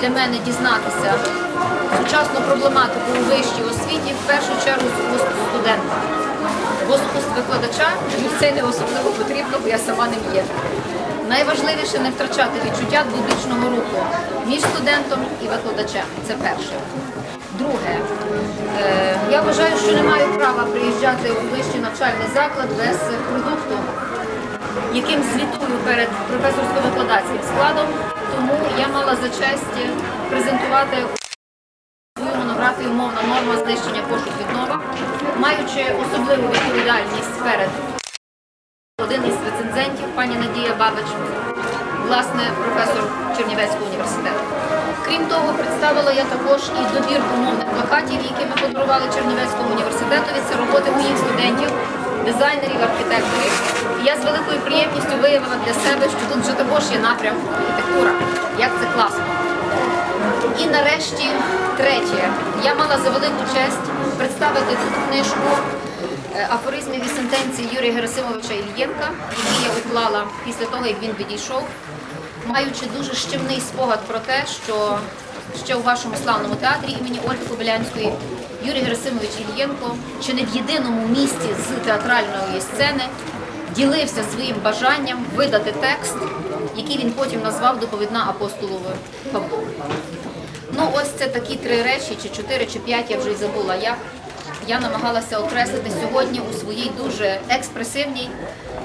для мене дізнатися сучасну проблематику у вищій освіті, в першу чергу з уст студента. Бо уст викладача мені це не особливо потрібно, бо я сама ним є. Найважливіше не втрачати відчуття двобічного руху між студентом і викладачем. Це перше. Друге, е, я вважаю, що не маю права приїжджати у вищий навчальний заклад без продукту, яким звітую перед професорсько-викладацьким складом. Тому я мала за честь презентувати свою монографію Мовна норма знищення пошук віднова, маючи особливу відповідальність перед один із рецензентів, пані Надія Бабич, власне, професор Чернівецького університету. Крім того, представила я також і добірку мовних плакатів, які ми подарували Чернівецькому університетові. Це роботи моїх студентів, дизайнерів, архітекторів. Я з великою приємністю виявила для себе, що тут вже також є напрям архітектура. Як це класно. І нарешті, третє, я мала за велику честь представити тут книжку е, афоризмів і сентенцій Юрія Герасимовича Ільєнка, які я уклала після того, як він відійшов, маючи дуже щемний спогад про те, що ще у вашому славному театрі імені Ольги Кобилянської Юрій Герасимович Ільєнко чи не в єдиному місці з театральної сцени ділився своїм бажанням видати текст, який він потім назвав доповідна апостолу Павлу. Ну, ось це такі три речі, чи чотири, чи п'ять, я вже й забула як. Я намагалася окреслити сьогодні у своїй дуже експресивній,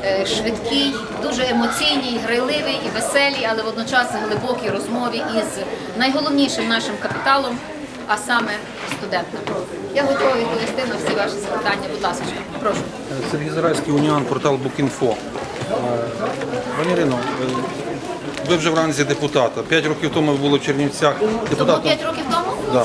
е, швидкій, дуже емоційній, грайливій і веселій, але водночас глибокій розмові із найголовнішим нашим капіталом, а саме студентом. Я готова відповісти на всі ваші запитання. Будь ласка, прошу. Сергій Зарайський, Уніан, портал Букінфо. Пані Ірино, е, ви вже вранці депутата. П'ять років тому ви були в Чернівцях депутатом. п'ять років тому? Да,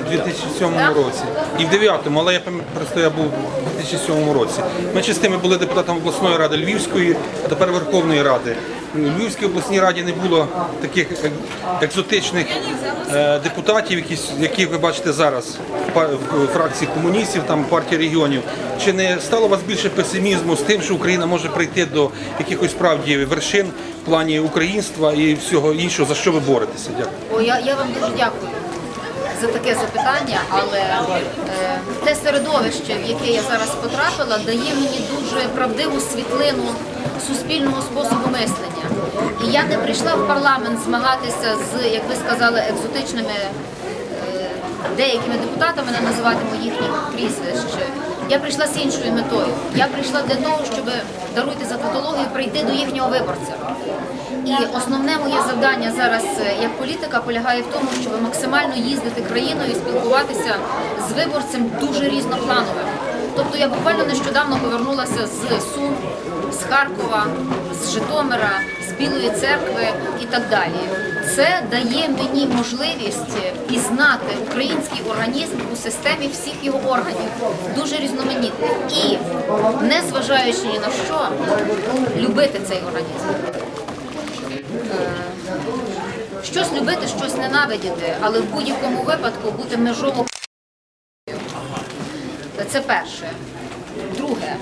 в 2007 Так. році. І в 9-му, але я пам'ятаю, просто я був у 2007 році. Ми з тими були депутатом обласної ради Львівської, а тепер Верховної Ради. Львівській обласній раді не було таких екзотичних е, депутатів, які, які ви бачите зараз в фракції комуністів, там партії регіонів. Чи не стало у вас більше песимізму з тим, що Україна може прийти до якихось справді вершин в плані українства і всього іншого, за що ви боретеся? Дякую. О, я, я вам дуже дякую за таке запитання, але е, те середовище, в яке я зараз потрапила, дає мені дуже правдиву світлину суспільного способу мислення. Я не прийшла в парламент змагатися з, як ви сказали, екзотичними е, деякими депутатами, не називатиму їхніх прізвищ. Я прийшла з іншою метою. Я прийшла для того, щоб даруйте за тавтологію, прийти до їхнього виборця. І основне моє завдання зараз е, як політика полягає в тому, щоб максимально їздити країною і спілкуватися з виборцем дуже різноплановим. Тобто я буквально нещодавно повернулася з Сум, з Харкова, з Житомира, з Білої церкви і так далі. Це дає мені можливість пізнати український організм у системі всіх його органів, дуже різноманітних. І, не зважаючи ні на що, любити цей організм. Щось любити, щось ненавидіти, але в будь-якому випадку бути межово. Це перше. Друге,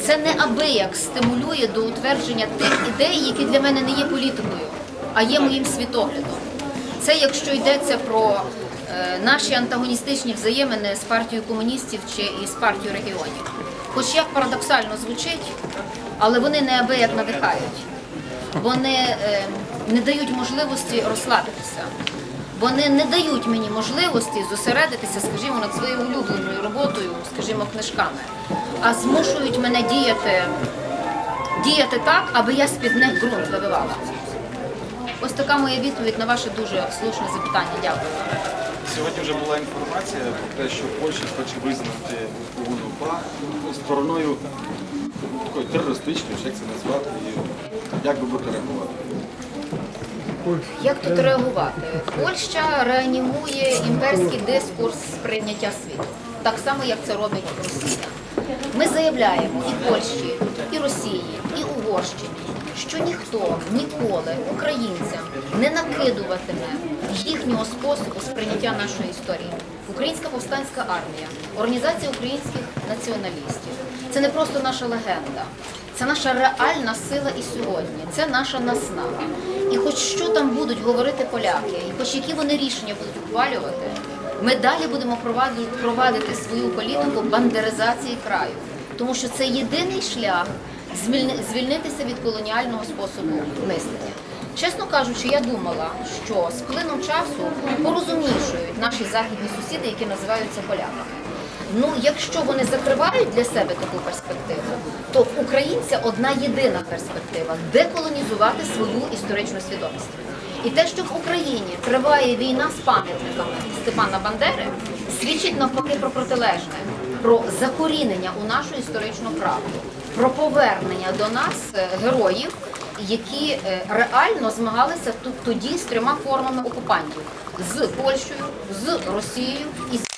це неабияк стимулює до утвердження тих ідей, які для мене не є політикою, а є моїм світоглядом. Це якщо йдеться про е, наші антагоністичні взаємини з партією комуністів чи із партією регіонів. Хоч як парадоксально звучить, але вони неабияк надихають. Вони е, не дають можливості розслабитися. Вони не дають мені можливості зосередитися, скажімо, над своєю улюбленою роботою, скажімо, книжками, а змушують мене діяти, діяти так, аби я з-під них ґрунт вибивала. Ось така моя відповідь на ваше дуже слушне запитання. Дякую. Сьогодні вже була інформація про те, що Польща хоче визнати УНУПА стороною такою терористичною, як це назвати, і як ви будете реагувати? Як тут реагувати? Польща реанімує імперський дискурс сприйняття світу, так само як це робить Росія. Ми заявляємо і Польщі, і Росії, і Угорщині, що ніхто ніколи українцям не накидуватиме їхнього способу сприйняття нашої історії. Українська повстанська армія, організація українських націоналістів. Це не просто наша легенда, Це наша реальна сила і сьогодні. Це наша наснага. І хоч що там будуть говорити поляки, і хоч які вони рішення будуть ухвалювати, ми далі будемо провадити, свою політику бандеризації краю, тому що це єдиний шлях звільнитися від колоніального способу мислення. Чесно кажучи, я думала, що з плином часу порозумнішують наші західні сусіди, які називаються поляками. Ну, якщо вони закривають для себе таку перспективу, то в українця одна єдина перспектива деколонізувати свою історичну свідомість. І те, що в Україні триває війна з пам'ятниками Степана Бандери, свідчить навпаки про протилежне, про закорінення у нашу історичну правду, про повернення до нас е, героїв, які е, реально змагалися тут тоді з трьома формами окупантів з Польщею, з Росією і з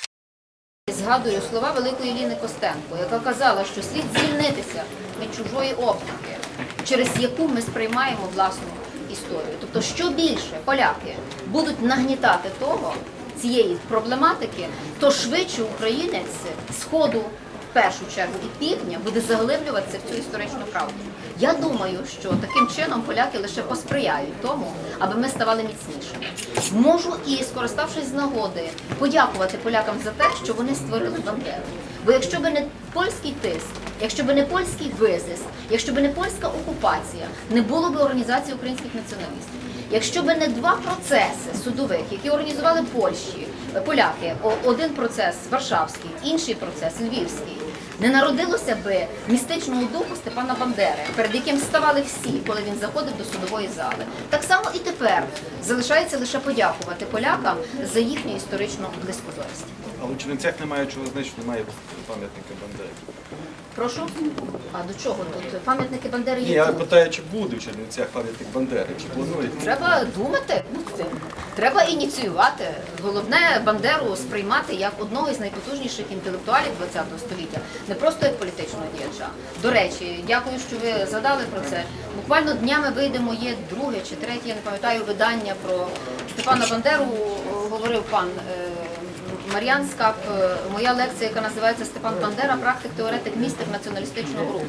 Згадую слова великої Ліни Костенко, яка казала, що слід звільнитися від чужої оптики, через яку ми сприймаємо власну історію. Тобто, що більше поляки будуть нагнітати того, цієї проблематики, то швидше українець сходу в першу чергу і півдня буде заглиблюватися в цю історичну правду. Я думаю, що таким чином поляки лише посприяють тому, аби ми ставали міцнішими. Можу і, скориставшись з нагоди, подякувати полякам за те, що вони створили Бандеру. Бо якщо б не польський тиск, якщо б не польський визис, якщо б не польська окупація, не було б організації українських націоналістів. Якщо б не два процеси судових, які організували Польщі, поляки, один процес Варшавський, інший процес Львівський, не народилося би містичного духу Степана Бандери, перед яким ставали всі, коли він заходив до судової зали. Так само і тепер залишається лише подякувати полякам за їхню історичну близькозорість. Але в Чернівцях немає чого значити, немає пам'ятника Бандери. Прошу. А до чого тут пам'ятники Бандери Ні, є? я тут? питаю, чи буде в Чернівцях пам'ятник Бандери, чи планують? Треба думати, ну, це, треба ініціювати. Головне Бандеру сприймати як одного із найпотужніших інтелектуалів ХХ століття, не просто як політичного діяча. До речі, дякую, що ви згадали про це. Буквально днями вийде моє друге чи третє, я не пам'ятаю, видання про Степана Бандеру. Говорив пан е, Мар'ян Скап, е, моя лекція, яка називається Степан Бандера, практик, теоретик, містик націоналістичного руху.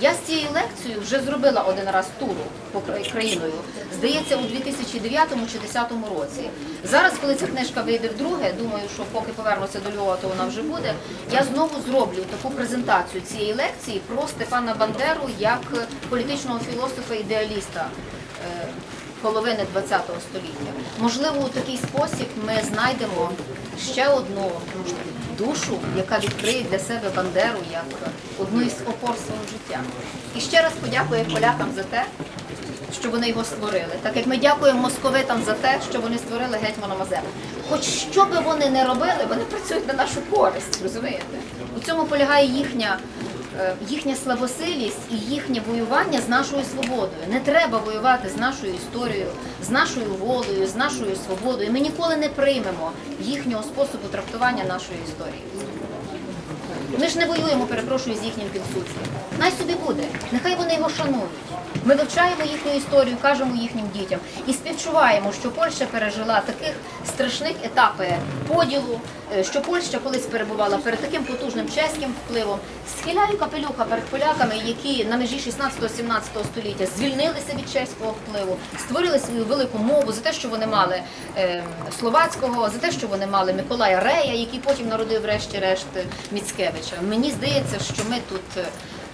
Я з цією лекцією вже зробила один раз туру по країною. Здається, у 2009 чи 2010 році. Зараз, коли ця книжка вийде вдруге, думаю, що поки повернуся до Львова, то вона вже буде. Я знову зроблю таку презентацію цієї лекції про Степана Бандеру як політичного філософа ідеаліста. е, половини ХХ століття. Можливо, у такий спосіб ми знайдемо ще одну душу, яка відкриє для себе Бандеру як одну із опор свого життя. І ще раз подякую полякам за те, що вони його створили. Так як ми дякуємо московитам за те, що вони створили гетьмана Мазепу. Хоч що би вони не робили, вони працюють на нашу користь, розумієте? У цьому полягає їхня їхня слабосилість і їхнє воювання з нашою свободою. Не треба воювати з нашою історією, з нашою волею, з нашою свободою. Ми ніколи не приймемо їхнього способу трактування нашої історії. Ми ж не воюємо, перепрошую, з їхнім підсудством. Най собі буде, нехай вони його шанують. Ми вивчаємо їхню історію, кажемо їхнім дітям і співчуваємо, що Польща пережила таких страшних етапів поділу, е, що Польща колись перебувала перед таким потужним чеським впливом. Схиляю капелюха перед поляками, які на межі 16-17 століття звільнилися від чеського впливу, створили свою велику мову за те, що вони мали е, словацького, за те, що вони мали Миколая Рея, який потім народив врешті-решт Міцкевича. Мені здається, що ми тут. е,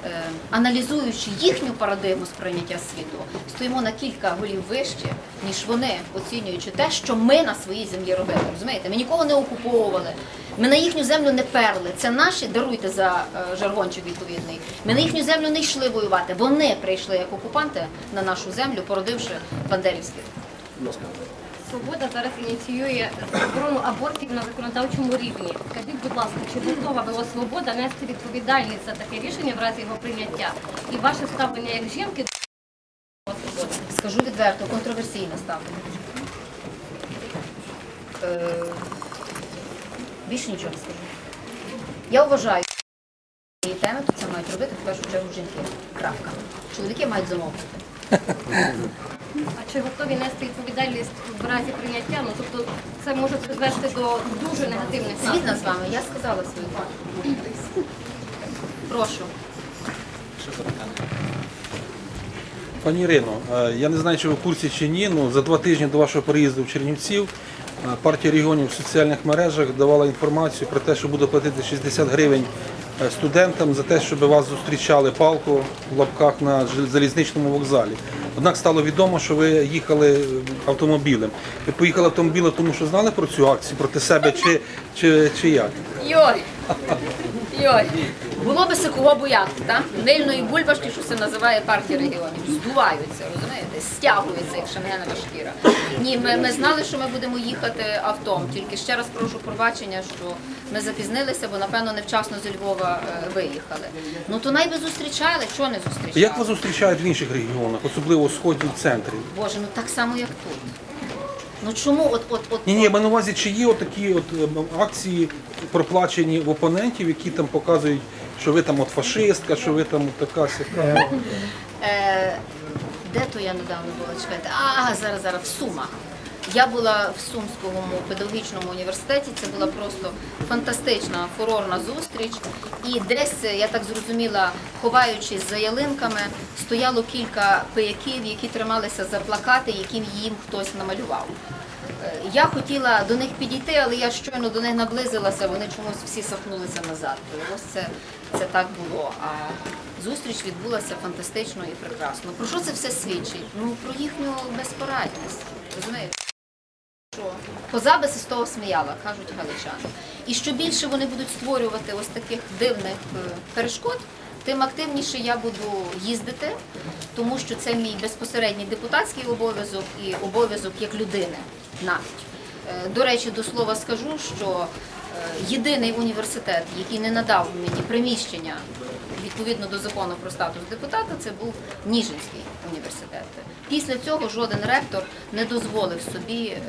е, Аналізуючи їхню парадигму сприйняття світу, стоїмо на кілька голів вище, ніж вони, оцінюючи те, що ми на своїй землі робили. Розумієте, ми нікого не окуповували, ми на їхню землю не перли. Це наші, даруйте за е, жаргончик відповідний. Ми на їхню землю не йшли воювати. Вони прийшли як окупанти на нашу землю, породивши бандерівських. Свобода зараз ініціює заборону абортів на законодавчому рівні. Скажіть, будь ласка, чи готова була свобода нести відповідальність за таке рішення в разі його прийняття? І ваше ставлення як жінки до? Скажу відверто, контроверсійне ставлення. Е, більше нічого не скажу. Я вважаю, що теми це мають робити в першу чергу жінки. Крапка. Чоловіки мають замовити. А чи готові нести відповідальність в разі прийняття? Ну тобто це може призвести до дуже негативних наслідків. з вами, я сказала свою думку. Прошу. Пані Ірино, е, я не знаю, чи ви в курсі чи ні, ну за два тижні до вашого переїзду в Чернівців е, партія регіонів в соціальних мережах давала інформацію про те, що буде платити 60 гривень студентам за те, щоб вас зустрічали палку в лапках на залізничному вокзалі. Однак стало відомо, що ви їхали е, автомобілем. Ви поїхали автомобілем, тому що знали про цю акцію проти себе чи, чи, чи як? Йой! Йой! Було би се кого бояти, так? Нильної бульбашки, що це називає партія регіонів. Здуваються, розумієте? Стягується, як шам'янова шкіра. Ні, ми, ми знали, що ми будемо їхати автом. Тільки ще раз прошу пробачення, що ми запізнилися, бо напевно невчасно зі Львова е, виїхали. Ну то найби зустрічали, чого не зустрічали? Як вас зустрічають в інших регіонах, особливо у сході і центрі? Боже, ну так само, як тут. Ну чому от от от Ні, ні, я маю на увазі, чи є такі от е, акції проплачені в опонентів, які там показують, що ви там от фашистка, що ви там от така сяка. Е, де то я недавно була? Чекайте. А, зараз, зараз, в Сумах. Я була в Сумському педагогічному університеті. Це була просто фантастична фурорна зустріч. І десь, я так зрозуміла, ховаючись за ялинками, стояло кілька пияків, які трималися за плакати, яким їм хтось намалював. Е, Я хотіла до них підійти, але я щойно до них наблизилася, вони чомусь всі сахнулися назад. Ось це, це так було. А зустріч відбулася фантастично і прекрасно. Про що це все свідчить? Ну про їхню безпорадність. Розумієте? Що коза би з того сміяла, кажуть галичани. І що більше вони будуть створювати ось таких дивних е, перешкод, тим активніше я буду їздити, тому що це мій безпосередній депутатський обов'язок і обов'язок як людини навіть. Е, До речі, до слова скажу, що е, єдиний університет, який не надав мені приміщення відповідно до закону про статус депутата, це був Ніжинський університет. Після цього жоден ректор не дозволив собі е,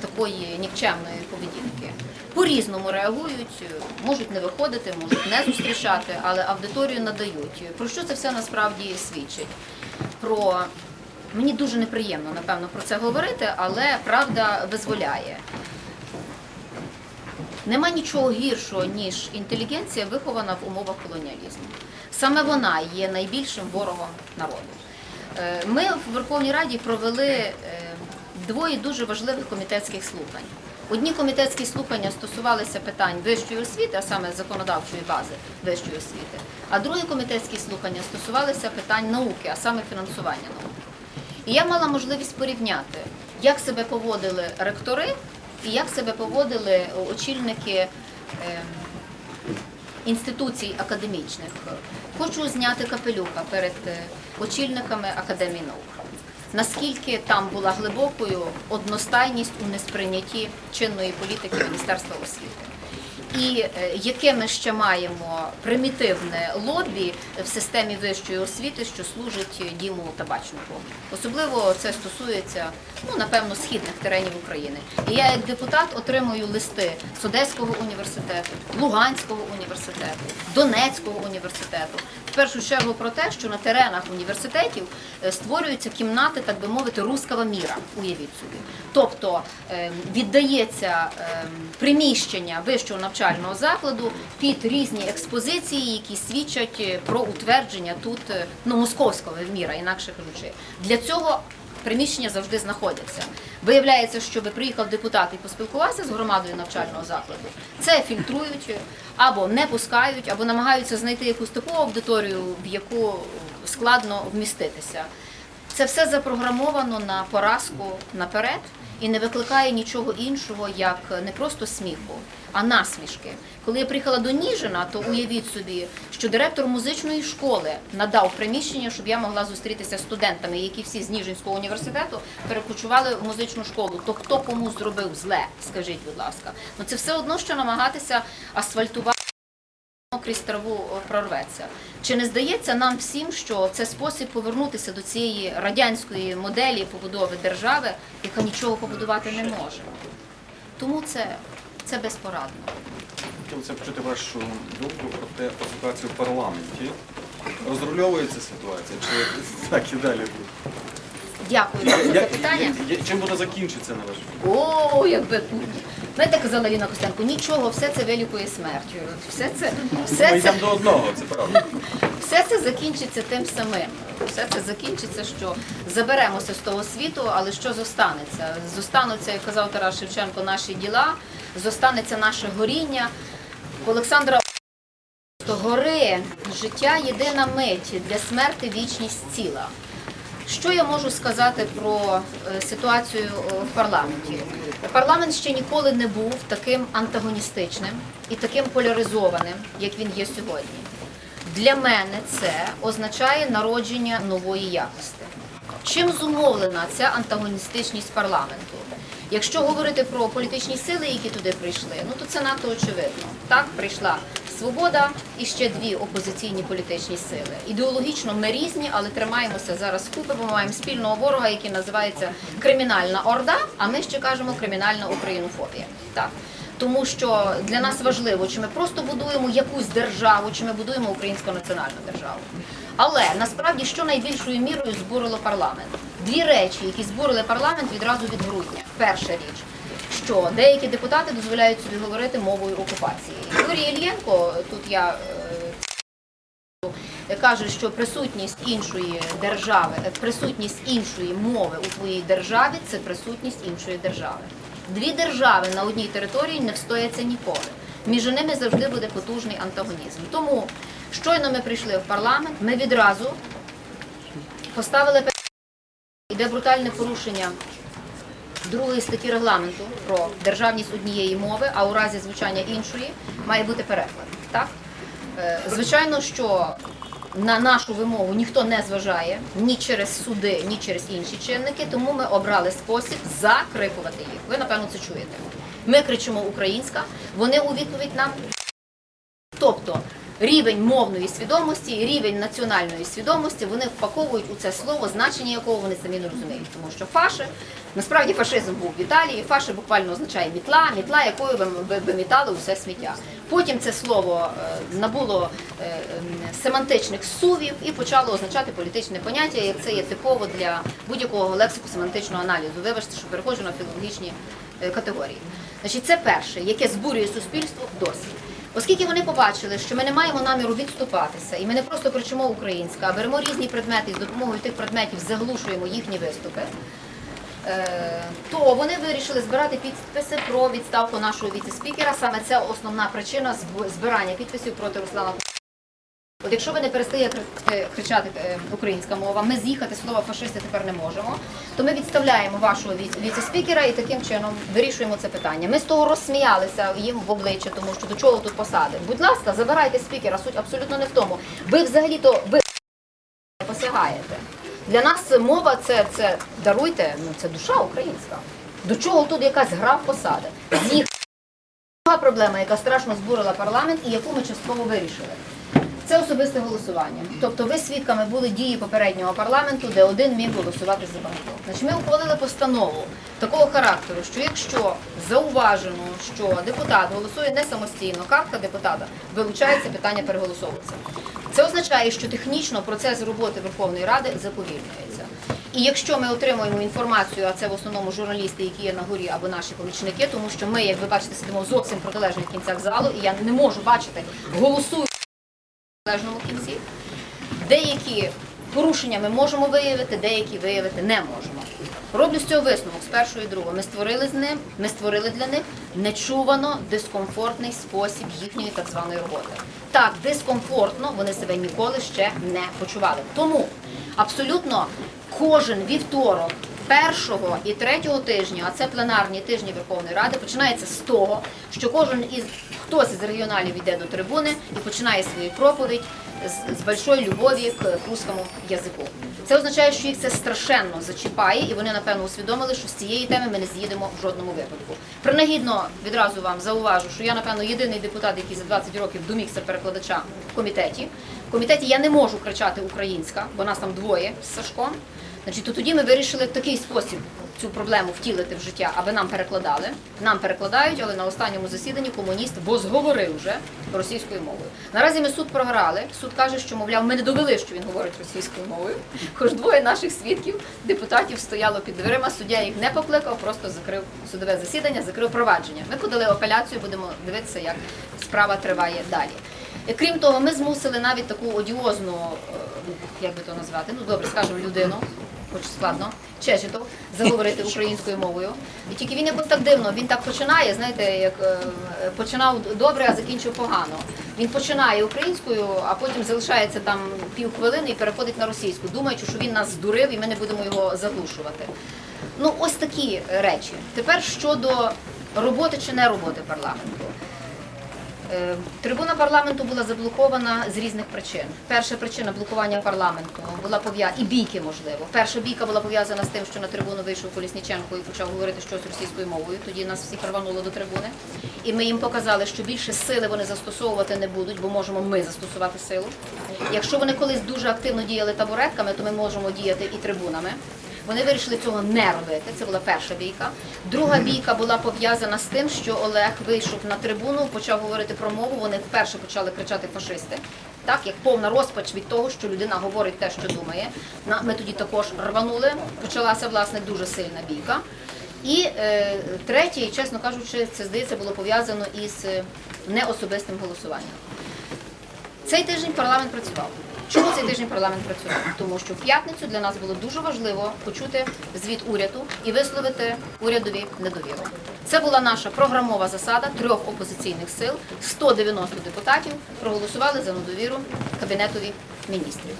такої нікчемної поведінки. По-різному реагують, можуть не виходити, можуть не зустрічати, але аудиторію надають. Про що це все насправді свідчить? Про мені дуже неприємно, напевно, про це говорити, але правда визволяє. Нема нічого гіршого, ніж інтелігенція, вихована в умовах колоніалізму. Саме вона є найбільшим ворогом народу. Е, Ми в Верховній Раді провели е, двоє дуже важливих комітетських слухань. Одні комітетські слухання стосувалися питань вищої освіти, а саме законодавчої бази вищої освіти, а другі комітетські слухання стосувалися питань науки, а саме фінансування науки. І я мала можливість порівняти, як себе поводили ректори і як себе поводили очільники ем, інституцій академічних. Хочу зняти капелюха перед е, очільниками Академії наук. Наскільки там була глибокою одностайність у несприйнятті чинної політики Міністерства освіти. І е, яке ми ще маємо примітивне лобі в системі вищої освіти, що служить Діму Табачнику. Особливо це стосується, ну напевно, східних теренів України. І я як депутат отримую листи з Одеського університету, Луганського університету, Донецького університету. Першу чергу про те, що на теренах університетів е, створюються кімнати, так би мовити, руского міра. Уявіть собі. Тобто е, віддається е, приміщення вищого навчального закладу під різні експозиції, які свідчать е, про утвердження тут е, ну, московського міра, інакше кажучи. Для цього приміщення завжди знаходяться. Виявляється, що ви приїхав депутат і поспілкувався з громадою навчального закладу. Це фільтрують або не пускають, або намагаються знайти якусь таку аудиторію, в яку складно вміститися. Це все запрограмовано на поразку наперед і не викликає нічого іншого, як не просто сміху, а насмішки. Коли я приїхала до Ніжина, то уявіть собі, що директор музичної школи надав приміщення, щоб я могла зустрітися з студентами, які всі з Ніжинського університету перекочували в музичну школу. То хто кому зробив зле? Скажіть, будь ласка, ну це все одно, що намагатися асфальтувати крізь траву прорветься. Чи не здається нам всім, що це спосіб повернутися до цієї радянської моделі побудови держави, яка нічого побудувати не може? Тому це, це безпорадно. Хотілося почути вашу думку про те, про ситуацію в парламенті. Розрульовується ситуація, чи так і далі буде? Дякую за питання. Чим буде закінчитися на ваш погляд? О, якби знаєте, казала Ліна Костенко, нічого, все це великою смертю. Все це, Ми це, йдемо до одного, це правда. все це закінчиться тим самим. Все це закінчиться, що заберемося з того світу, але що зостанеться? Зостануться, як казав Тарас Шевченко, наші діла, зостанеться наше горіння. Олександра гори життя єдина мить для смерти вічність ціла. Що я можу сказати про е, ситуацію в парламенті? Парламент ще ніколи не був таким антагоністичним і таким поляризованим, як він є сьогодні. Для мене це означає народження нової якості. Чим зумовлена ця антагоністичність парламенту? Якщо говорити про політичні сили, які туди прийшли, ну то це надто очевидно. Так прийшла свобода і ще дві опозиційні політичні сили. Ідеологічно ми різні, але тримаємося зараз купи, бо ми маємо спільного ворога, який називається кримінальна орда. А ми ще кажемо кримінальна українофобія. Так. Тому що для нас важливо, чи ми просто будуємо якусь державу, чи ми будуємо українську національну державу. Але насправді що найбільшою мірою збурило парламент? Дві речі, які збурили парламент відразу від грудня. Перша річ, що деякі депутати дозволяють собі говорити мовою окупації. Юрій Ільєнко, тут я е, каже, що присутність іншої держави, е, присутність іншої мови у твоїй державі це присутність іншої держави. Дві держави на одній території не встояться ніколи. Між ними завжди буде потужний антагонізм. Тому щойно ми прийшли в парламент, ми відразу поставили питання, іде брутальне порушення другої статті регламенту про державність однієї мови, а у разі звучання іншої має бути переклад. Так? Е, Звичайно, що на нашу вимогу ніхто не зважає ні через суди, ні через інші чинники, тому ми обрали спосіб закрикувати їх. Ви напевно це чуєте. Ми кричимо українська, вони у відповідь нам Тобто рівень мовної свідомості, рівень національної свідомості вони впаковують у це слово, значення якого вони самі не розуміють. Тому що фаши, насправді фашизм був в Італії, фаши буквально означає мітла, мітла, якою ви- ви вимітали усе сміття. Потім це слово е, набуло е, ем, семантичних сувів і почало означати політичне поняття, як це є типово для будь-якого лексико-семантичного аналізу. Вибачте, що переходжу на філологічні е, категорії. Значить, це перше, яке збурює суспільство досі. Оскільки вони побачили, що ми не маємо наміру відступатися, і ми не просто кричимо українська, а беремо різні предмети і з допомогою тих предметів заглушуємо їхні виступи, е, то вони вирішили збирати підписи про відставку нашого віце-спікера. Саме це основна причина збирання підписів проти Руслана. От якщо ви не перестаєте кри- кричати е, українська мова, ми з'їхати слова фашисти тепер не можемо, то ми відставляємо вашого віце- віце-спікера і таким чином вирішуємо це питання. Ми з того розсміялися їм в обличчя, тому що до чого тут посади. Будь ласка, забирайте спікера, суть абсолютно не в тому. Ви взагалі-то ви посягаєте. Для нас мова це, це даруйте, ну це душа українська. До чого тут якась гра в посади? Друга проблема, яка страшно збурила парламент і яку ми частково вирішили. Особисте голосування. Тобто ви свідками були дії попереднього парламенту, де один міг голосувати за банкрот. Значить, ми ухвалили постанову такого характеру, що якщо зауважено, що депутат голосує не самостійно, картка депутата вилучається, питання переголосовується. Це означає, що технічно процес роботи Верховної Ради заповільнюється. І якщо ми отримуємо інформацію, а це в основному журналісти, які є на горі або наші помічники, тому що ми, як ви бачите, сидимо зовсім протилежних кінцях залу, і я не можу бачити, голосую в протилежному кінці. Деякі порушення ми можемо виявити, деякі виявити не можемо. Роблю з цього висновок з першого і другого. Ми створили з ним, ми створили для них нечувано дискомфортний спосіб їхньої так званої роботи. Так, дискомфортно вони себе ніколи ще не почували. Тому абсолютно кожен вівторок. Першого і третього тижня, а це пленарні тижні Верховної Ради, починається з того, що кожен із хтось із регіоналів йде до трибуни і починає свою проповідь з, з большої любові к русскому язику. Це означає, що їх це страшенно зачіпає, і вони напевно усвідомили, що з цієї теми ми не з'їдемо в жодному випадку. Принагідно відразу вам зауважу, що я напевно єдиний депутат, який за 20 років домігся перекладача в комітеті. В комітеті я не можу кричати українська, бо нас там двоє з Сашком. Значить, то тоді ми вирішили в такий спосіб цю проблему втілити в життя, аби нам перекладали. Нам перекладають, але на останньому засіданні комуніст, бо зговорив вже російською мовою. Наразі ми суд програли. Суд каже, що мовляв, ми не довели, що він говорить російською мовою. Хоч двоє наших свідків, депутатів, стояло під дверима. Суддя їх не покликав, просто закрив судове засідання, закрив провадження. Ми подали апеляцію, будемо дивитися, як справа триває далі. Крім того, ми змусили навіть таку одіозну е, як би то назвати, ну добре, скажемо людину, хоч складно, чечетов, заговорити українською мовою. І тільки він якось так дивно, він так починає, знаєте, як е, починав добре, а закінчив погано. Він починає українською, а потім залишається там півхвилини і переходить на російську, думаючи, що він нас здурив і ми не будемо його заглушувати. Ну, ось такі речі. Тепер щодо роботи чи не роботи парламенту. Е, Трибуна парламенту була заблокована з різних причин. Перша причина блокування парламенту була пов'язана і бійки, можливо. Перша бійка була пов'язана з тим, що на трибуну вийшов Колісніченко і почав говорити щось російською мовою. Тоді нас всіх рвануло до трибуни. І ми їм показали, що більше сили вони застосовувати не будуть, бо можемо ми застосувати силу. Якщо вони колись дуже активно діяли табуретками, то ми можемо діяти і трибунами. Вони вирішили цього не робити. Це була перша бійка. Друга бійка була пов'язана з тим, що Олег вийшов на трибуну, почав говорити про мову. Вони вперше почали кричати фашисти. Так, як повна розпач від того, що людина говорить те, що думає. Ми тоді також рванули. Почалася власне дуже сильна бійка. І е, третє, і чесно кажучи, це здається було пов'язано із е, неособистим голосуванням. Цей тиждень парламент працював. Чому цей тиждень парламент працював? Тому що в п'ятницю для нас було дуже важливо почути звіт уряду і висловити урядові недовіру. Це була наша програмова засада трьох опозиційних сил. 190 депутатів проголосували за недовіру кабінетові міністрів.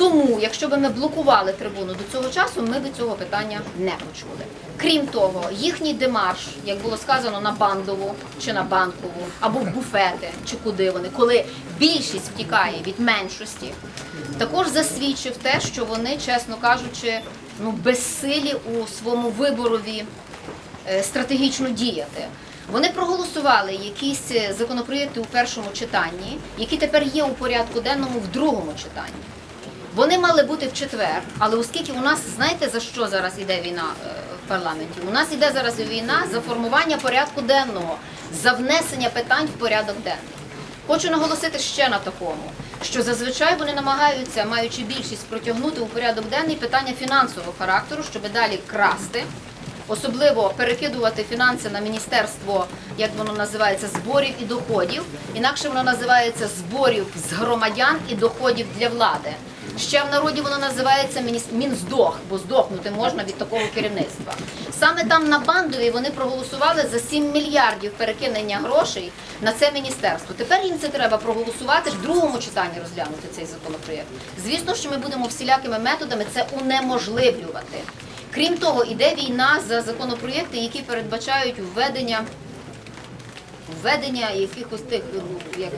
Тому, якщо б ми блокували трибуну до цього часу, ми б цього питання не почули. Крім того, їхній демарш, як було сказано, на бандову чи на банкову, або в буфети, чи куди вони, коли більшість втікає від меншості, також засвідчив те, що вони, чесно кажучи, ну безсилі у своєму виборові е, стратегічно діяти. Вони проголосували якісь е, законопроєкти у першому читанні, які тепер є у порядку денному в другому читанні. Вони мали бути в четвер, але оскільки у нас, знаєте, за що зараз іде війна е, в парламенті? У нас іде зараз війна за формування порядку денного, за внесення питань в порядок денний. Хочу наголосити ще на такому, що зазвичай вони намагаються, маючи більшість, протягнути у порядок денний питання фінансового характеру, щоб далі красти, особливо перекидувати фінанси на міністерство, як воно називається, зборів і доходів. Інакше воно називається зборів з громадян і доходів для влади. Ще в народі воно називається Мінздох, бо здохнути можна від такого керівництва. Саме там на бандові вони проголосували за 7 мільярдів перекинення грошей на це міністерство. Тепер їм це треба проголосувати в другому читанні розглянути цей законопроєкт. Звісно, що ми будемо всілякими методами це унеможливлювати. Крім того, іде війна за законопроєкти, які передбачають введення введення якихось тих ну, як